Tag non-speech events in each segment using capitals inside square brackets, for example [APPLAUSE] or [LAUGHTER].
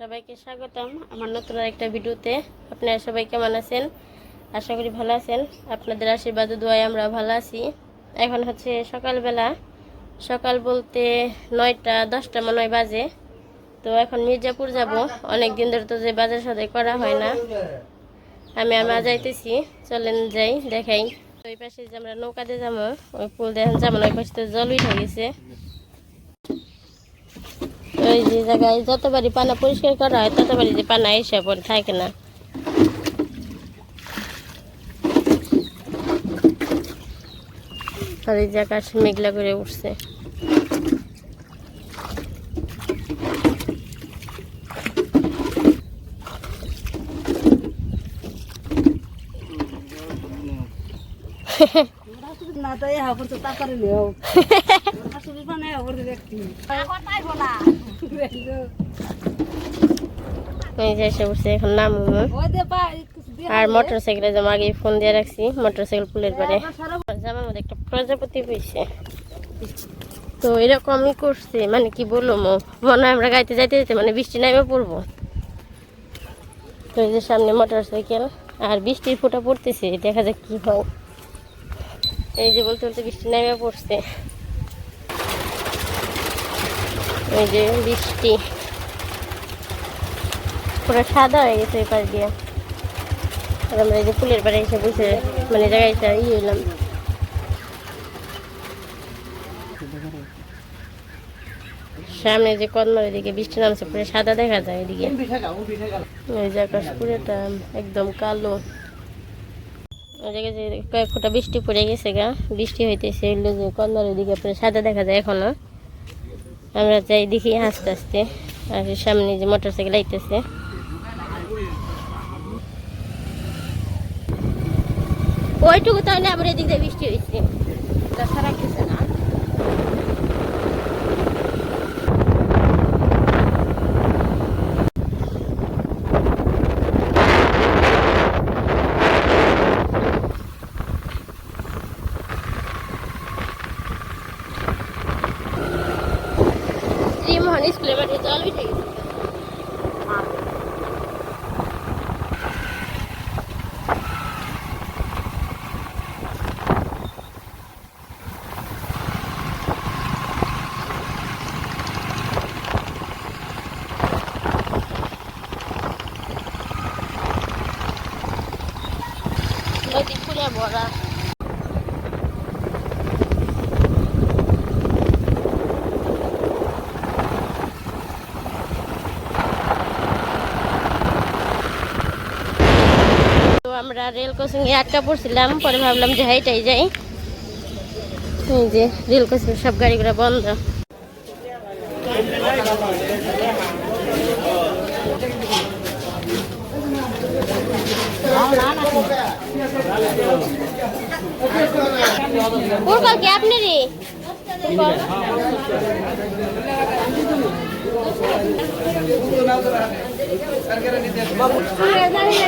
সবাইকে স্বাগতম আমার নতুন একটা ভিডিওতে। আপনারা সবাই কেমন আছেন? আশা করি ভালো আছেন। আপনাদের আশীর্বাদ ও দোয়ায় আমরা ভালো আছি। এখন হচ্ছে সকালবেলা। সকাল বলতে নয়টা, দশটা মনে হয় বাজে। তো এখন মির্জাপুর যাব। অনেক দিন ধরে তো যে বাজার সদাই করা হয় না। আমি আমরা যাইতেছি। চলেন যাই, দেখাই। তো ওই পাশে যে আমরা নৌকাতে যাব, ওই পুল দেখেন যেমন ওই পাশে জল উঠে গেছে। ওই যে জায়গায় যতবারই পানা পরিষ্কার করা হয় ততবারই যে পানা এসে পরে থাকে না। আর এই যে আকাশ মেঘলা করে উঠছে। না তো এই হাবর তো তারপরে লিও আসলে মানে হাবর দেখতি এসে উঠছে এখন নামু। আর মোটর সাইকেলে যেমন আগে ফোন দিয়ে রাখছি মোটর সাইকেল পুলের পারে জামার মধ্যে একটা প্রজাপতি পেয়েছে তো এরকমই করছে মানে কি বলল মনে হয় আমরা গাইতে যাইতে যেতে মানে বৃষ্টি নামে পড়ব। তো এই যে সামনে মোটর সাইকেল আর বৃষ্টির ফোঁটা পড়তেছে, দেখা যাক কি হয়। এই যে বলতে বলতে বৃষ্টি নামে পড়ছে। এই যে বৃষ্টি। পুরো সাদা হয়ে গেছে এই পাশ দিয়ে আমরা এই যে ফুলের পাড়ে এসে বসে মানে জায়গাটা ইয়ে হইলাম। সামনে যে কদমার দিকে বৃষ্টি নামছে, পুরো সাদা দেখা যায় এদিকে। ওই যে আকাশ পুরোটা একদম কালো। ওই জায়গায় যে কয়েক ফোঁটা বৃষ্টি পড়ে গেছে গা। বৃষ্টি হইতেছে এগুলো যে কদমার দিকে পুরো সাদা দেখা যায় এখনও। আমরা যাই দেখি আস্তে আস্তে। আর সামনে যে মোটর সাইকেল আইতেছে। ওইটুকু তাহলে আমরা এদিক দিয়ে বৃষ্টি হয়েছে মাঠে জল উঠে গেছে নদী পুরে ভরা তো আমরা রেল ক্রসিং এ আটকা পড়ছিলাম পরে ভাবলাম যে হাইটাই যাই এই যে রেল ক্রসিং সব গাড়িগুলো বন্ধ কোরকল কি আপনারই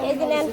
এই যে নেন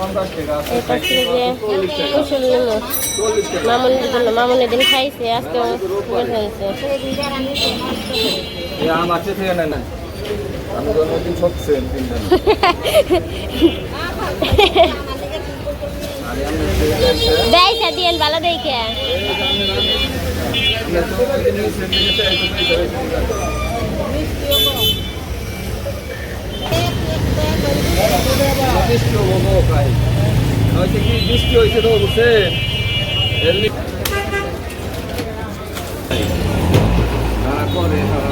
এই পাশে যে কুশল নেমো মামুনের জন্য মামুনের দিন খাইছে আজকে তিনজন দেয়ছে দিয়েন ভালো দেখে বৃষ্টি হব প্রায় হয়েছে কি? বৃষ্টি হয়েছে তো বুঝছেন? তারা করে তারা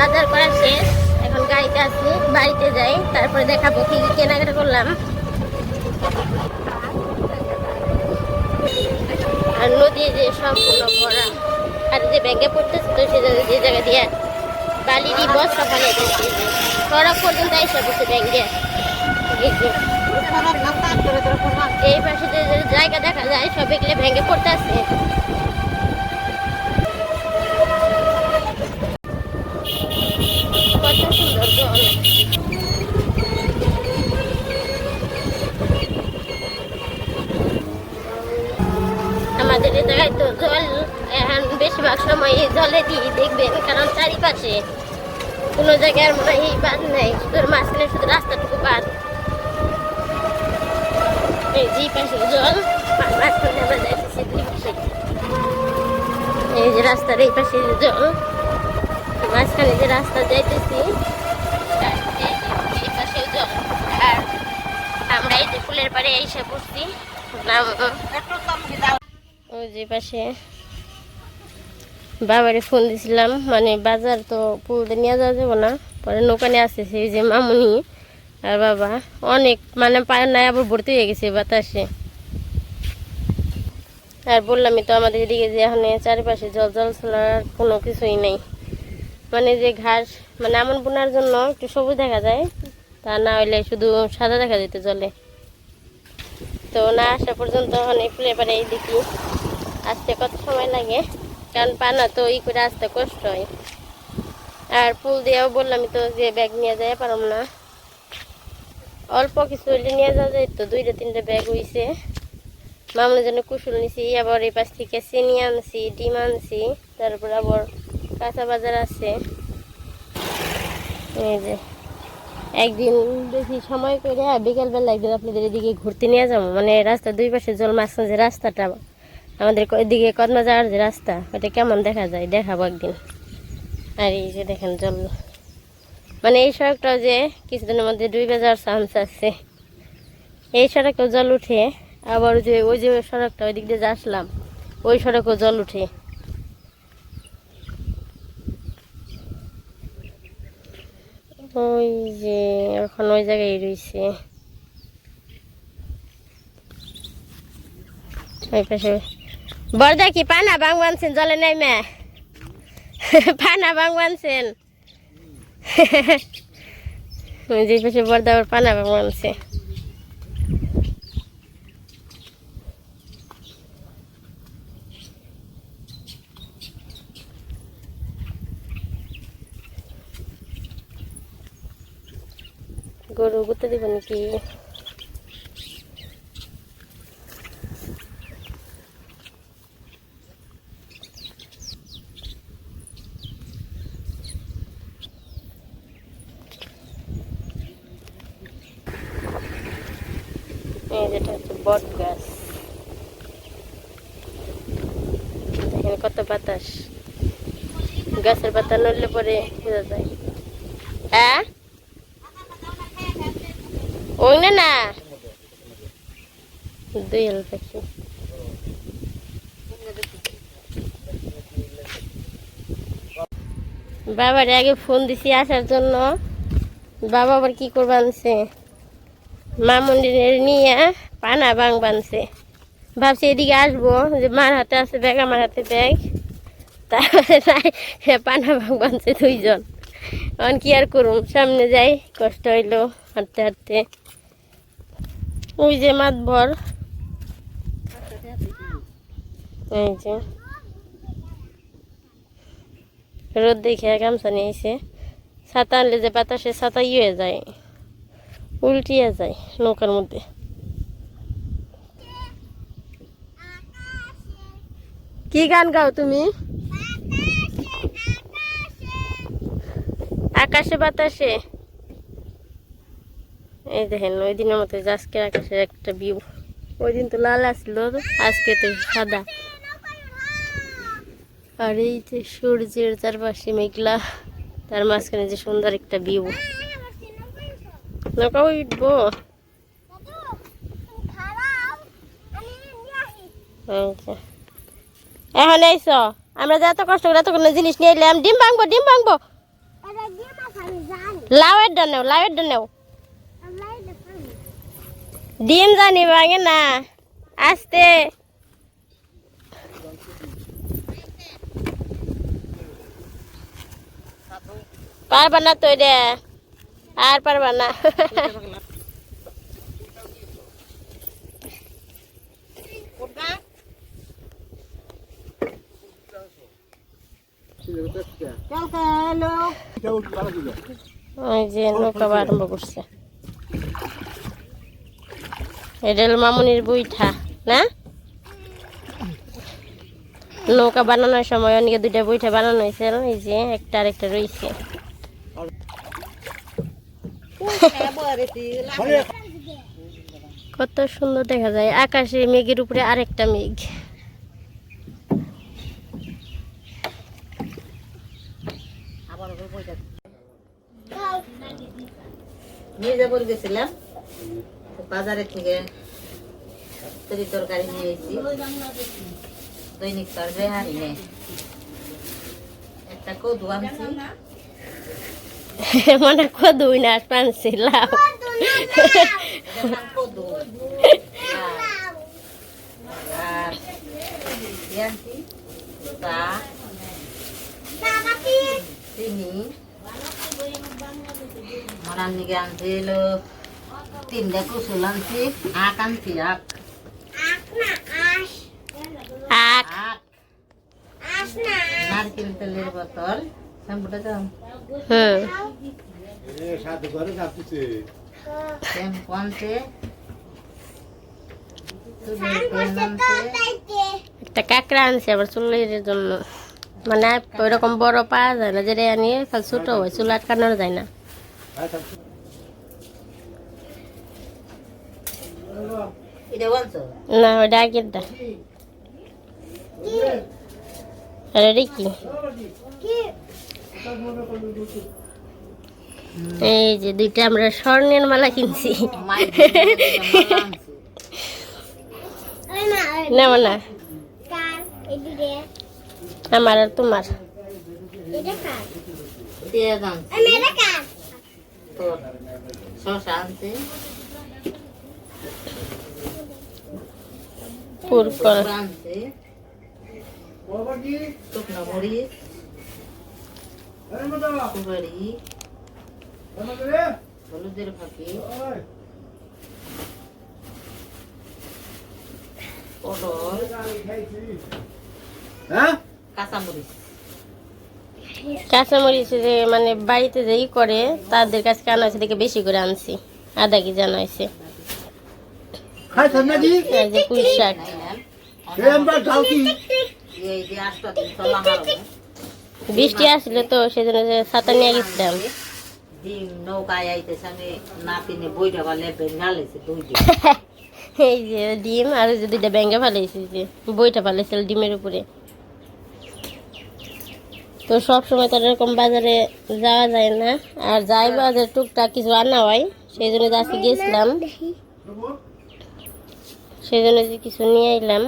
বাজার করা শেষ। এখন গাড়িতে আছি, বাড়িতে যাই, তারপরে দেখাবো কি কেনাকাটা করলাম। আর নদী যে সম্পূর্ণ ভরা, আর যে ব্যাগে পড়তেছে তো সে যে জায়গা দিয়ে বস্তা ফালিয়ে দিচ্ছে সড়ক পর্যন্ত এসে পড়ছে ব্যাগে এই যে, এই পাশে যে জায়গা দেখা যায়, সব এগুলো ভেঙে পড়তে আছে কত সুন্দর জল আমাদের এই জায়গায় তো জল এখন বেশিরভাগ সময় এই জলে দিয়ে দেখবেন কারণ চারিপাশে কোনো জায়গায় মনে হয় এই বাঁধ নেই শুধু মাঝখানে শুধু রাস্তাটুকু বাঁধ। এই যে পাশে জল আর মাঝখানে আমরা যাইতেছি দুই পাশে। এই যে রাস্তার এই পাশে জল মাঝখানে যে রাস্তা যাইতেছি এই পাশেও জল। আর আমরা এই যে ফুলের পাড়ে এসে পড়ছি। ওই যে পাশে বাবারে ফোন দিছিলাম মানে বাজার তো পুলতে নিয়ে যাওয়া যাব না, পরে নৌকানে নিয়ে আসতেছে এই যে মামুনি আর বাবা, অনেক মানে পায়ের নাই, আবার ভর্তি হয়ে গেছে বাতাসে। আর বললামই তো আমাদের এদিকে যে এখন চারিপাশে জল জল ছড়ার কোনো কিছুই নেই। মানে যে ঘাস মানে আমন বোনার জন্য একটু সবুজ দেখা যায়, তা না হইলে শুধু সাদা দেখা যেত জলে। তো না আসা পর্যন্ত অনেক ফুলে পারে এই দেখি আসতে কত সময় লাগে? কারণ পানা তো ই করে আসতে কষ্ট হয়। আর ফুল দিয়েও বললাম তো যে ব্যাগ নিয়ে যাই পারম না। অল্প কিছু হইলে নিয়ে যাওয়া যায় তো, দুইটা তিনটা ব্যাগ হইছে। মামলার জন্য কুশল নিছি, আবার এই পাশ থেকে চিনি আনছি, ডিম আনছি, তারপর আবার কাঁচা বাজার আছে। এই যে, একদিন বেশি সময় করে বিকেলবেলা একদিন আপনাদের এদিকে ঘুরতে নিয়ে যাব। মানে রাস্তার দুই পাশে জল মাঝখানে যে রাস্তাটা আমাদের এদিকে কদমা যাওয়ার যে রাস্তা ওটা কেমন দেখা যায়? দেখাবো একদিন। আর এই যে দেখেন জল। মানে এই সড়কটাও যে কিছুদিনের মধ্যে ডুবে যাওয়ার চান্স আছে। এই সড়কেও জল উঠে, আবার যে, ওই যে সড়কটা ওই দিক দিয়ে আসলাম, ওই সড়কেও জল উঠে। ওই যে এখন ওই জায়গায় রয়েছে। ওই পাশে বর্দা কি পানা বাং বানছেন জলে নাই মে? পানা বাং বানছেন ওই যে পাশে বর্দা আবার পানা বাং বানছে গরু গুতে দিব নাকি এই যেটা হচ্ছে বট গাছ দেখেন কত বাতাস? গাছের পাতা নড়লে পরে বোঝা যায়। হ্যাঁ ওই না? না পাখি। বাবার, আগে ফোন দিছি আসার জন্য। বাবা আবার কি করবে আনছে? মা মন্দিরের নিয়ে পানা বাং বানছে। ভাবছি এদিকে আসব, যে মার হাতে আছে ব্যাগ, আমার হাতে ব্যাগ। তারপরে পানা বাং বানছে দুইজন। এখন কি আর করুম? সামনে যাই, কষ্ট হইল হাঁটতে হাঁটতে। ওই যে মাতবর এই যে। রোদ দেখে গামছা নিয়েছে ছাতা আনলে যে বাতাসে ছাতা ইয়ে যায়, উল্টিয়ে যায় নৌকার মধ্যে। কি গান গাও তুমি? আকাশে বাতাসে। এই দেখেন ওই দিনের মতো আজকে আকাশের একটা ভিউ ওই দিন তো লাল আসলো আজকে তো সাদা। আর এই যে সূর্যের চারপাশে মেঘলা তার মাঝখানে যে সুন্দর একটা ভিউ নৌকা উঠবো? যে। এখন আইস। আমরা যে এত কষ্ট করে এত কোনো জিনিস নিয়ে এলাম ডিম ভাঙবো ডিম ভাঙবো। লাউয়ের ডান নেও লাউয়ের ডান নেও। ডিম জানি ভাঙে না আসতে। পারবা না তো রে আর পারবা না [LAUGHS] কালকে এলো ওই যে নৌকা আরম্ভ করছে না নৌকা বানানোর সময় অনেকে দুইটা বইঠা বানানো হয়েছে এই যে একটা আরেকটা রয়েছে কত সুন্দর দেখা যায়। আকাশে মেঘের উপরে আরেকটা মেঘ। মির্জাপুর গেছিলাম তো বাজারের থেকে তরি তরকারি নিয়ে এসেছি। দৈনিক তরকারি হারি নেই। একটা কদু আনছি। [LAUGHS] মানে কদুই না পানছি লাউ। এটার নাম কদু আর- আর আনছি? চা। চিনি মরার নিকে আনছি হলো তিনটা কুসুল আনছি আখ আনছি আখ। নারকেল তেলের বোতল। শ্যাম্পুটা দাও। হুম শ্যাম্পু আনছে একটা কাঁকড়া আনছে আবার চুলের জন্য। মানে ওইরকম বড় পাওয়া যায় না যেটা আনিয়ে খালি ছোট হয় চুল আটকানো যায় না। না ওইটা আগেরটা আর এটা কি? এই যে দুইটা আমরা স্বর্ণের মালা কিনছি। নেব না আমার আর তোমার। পুর কর হলুদের ফাঁকি। পটল। হ্যাঁ? কাঁচামরিচ। কাঁচামরিচ যে মানে বাড়িতে যেই করে তাদের কাছে আনা হয়েছে দেখে বেশি করে আনছি। হয়েছে পুঁই শাক। যাও কি? চলা হারবো বৃষ্টি আসলে তো সেজন্য যে ছাতা নিয়ে গেছিলাম। ডিম নৌকায় আইতেছে আমি নাতিনে বইটা বা লেপে দুই [LAUGHS] এই যে ডিম আর দুইটা ব্যাঙ্গে ফালাইছি যে বইটা ফালাইছিল ডিমের উপরে। তো সব সময় তো এরকম বাজারে যাওয়া যায় না। আর যাই বাজারে টুকটাক কিছু আনা হয় সেই জন্য আজকে গেছিলাম। সেই জন্য যে কিছু নিয়ে এলাম।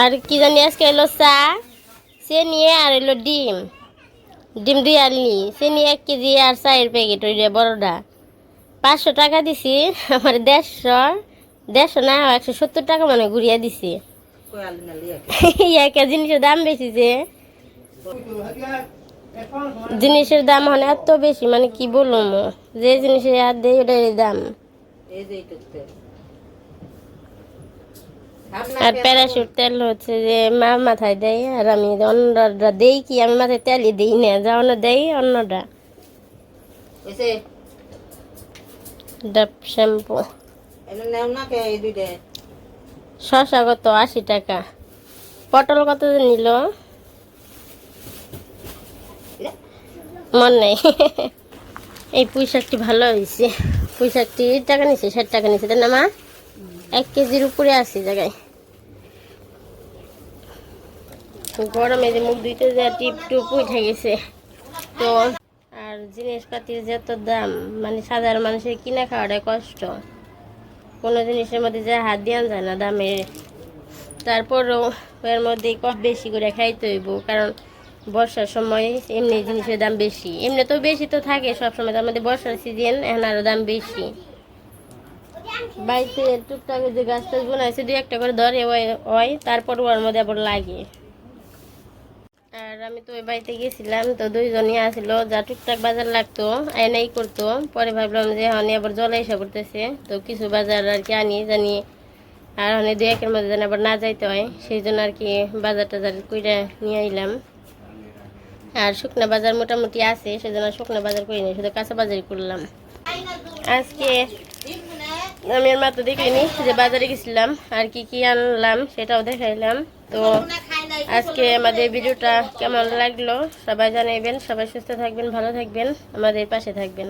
আর কি জানি আজকে এলো চা সে নিয়ে আর এলো ডিম। ডিম দুই আনলি সে নিয়ে এক কেজি আর চায়ের প্যাকেট ওই যে বড়টা। পাঁচশো টাকা দিছি আমার দেড়শো দেড়শো না একশো সত্তর টাকা মানে ঘুরিয়ে দিছি। একটা জিনিসের দাম বেশি যে। জিনিসের দাম মানে এত বেশি মানে কি বলব? যে জিনিসের হাত দেয় ওটারই দাম। আর প্যারাশুট তেল হচ্ছে যে মা মাথায় দেয় আর আমি অন্যটা দেই কি? আমি মাথায় তেলই দিই না যা অন্য দেই অন্যটা। শ্যাম্পু না কে এই দুইটা শশা কত? আশি টাকা। পটল কত নিল? মন নেই। এই পুঁই শাকটি ভালো হয়েছে পুঁই শাকটি টাকা নিছে, ষাট টাকা নিছে। তাই না মা এক কেজির উপরে আছে জায়গায়। গরমে যে মুখ ধুইতে যা টিপ টুপ উঠে গেছে। তো, আর জিনিসপাতির যত দাম মানে সাধারণ মানুষের কিনা খাওয়াটা কষ্ট। কোনো জিনিসের মধ্যে যে হাত দিয়ে যায় না, দামে। তারপরও এর মধ্যে বেশি করে খাইতে হইব, কারণ বর্ষার সময় এমনি জিনিসের দাম বেশি। এমনি তো বেশি তো থাকে, সবসময় তার মধ্যে বর্ষার সিজন এখন আরও দাম বেশি। বাড়িতে টুকটাক যে গাছ টাছ বোনাইছে দু একটা করে ধরে হয় তারপর ওর মধ্যে আবার লাগে। আর আমি তো ওই বাড়িতে গেছিলাম, তো দুইজনই আসছিল যা টুকটাক বাজার লাগতো আয়নাই করতো। পরে ভাবলাম যে হনে আবার জলে এসে করতেছে তো কিছু বাজার আর কি আনি, জানি। আর হনে দু একের মধ্যে যেন আবার না যাইতে হয়, সেই জন্য আর কি বাজার টাজার কইরা নিয়ে আইলাম। আর শুকনা বাজার মোটামুটি আছে, সেজন্য শুকনা বাজার করি না শুধু কাঁচা বাজারই করলাম। আজকে আমি আর মাত্র দেখিনি যে বাজারে গেছিলাম, আর কি কি আনলাম, সেটাও দেখাইলাম। তো আজকে আমাদের ভিডিওটা কেমন লাগল? সবাই জানাইবেন, সবাই সুস্থ থাকবেন, ভালো থাকবেন, আমাদের পাশে থাকবেন।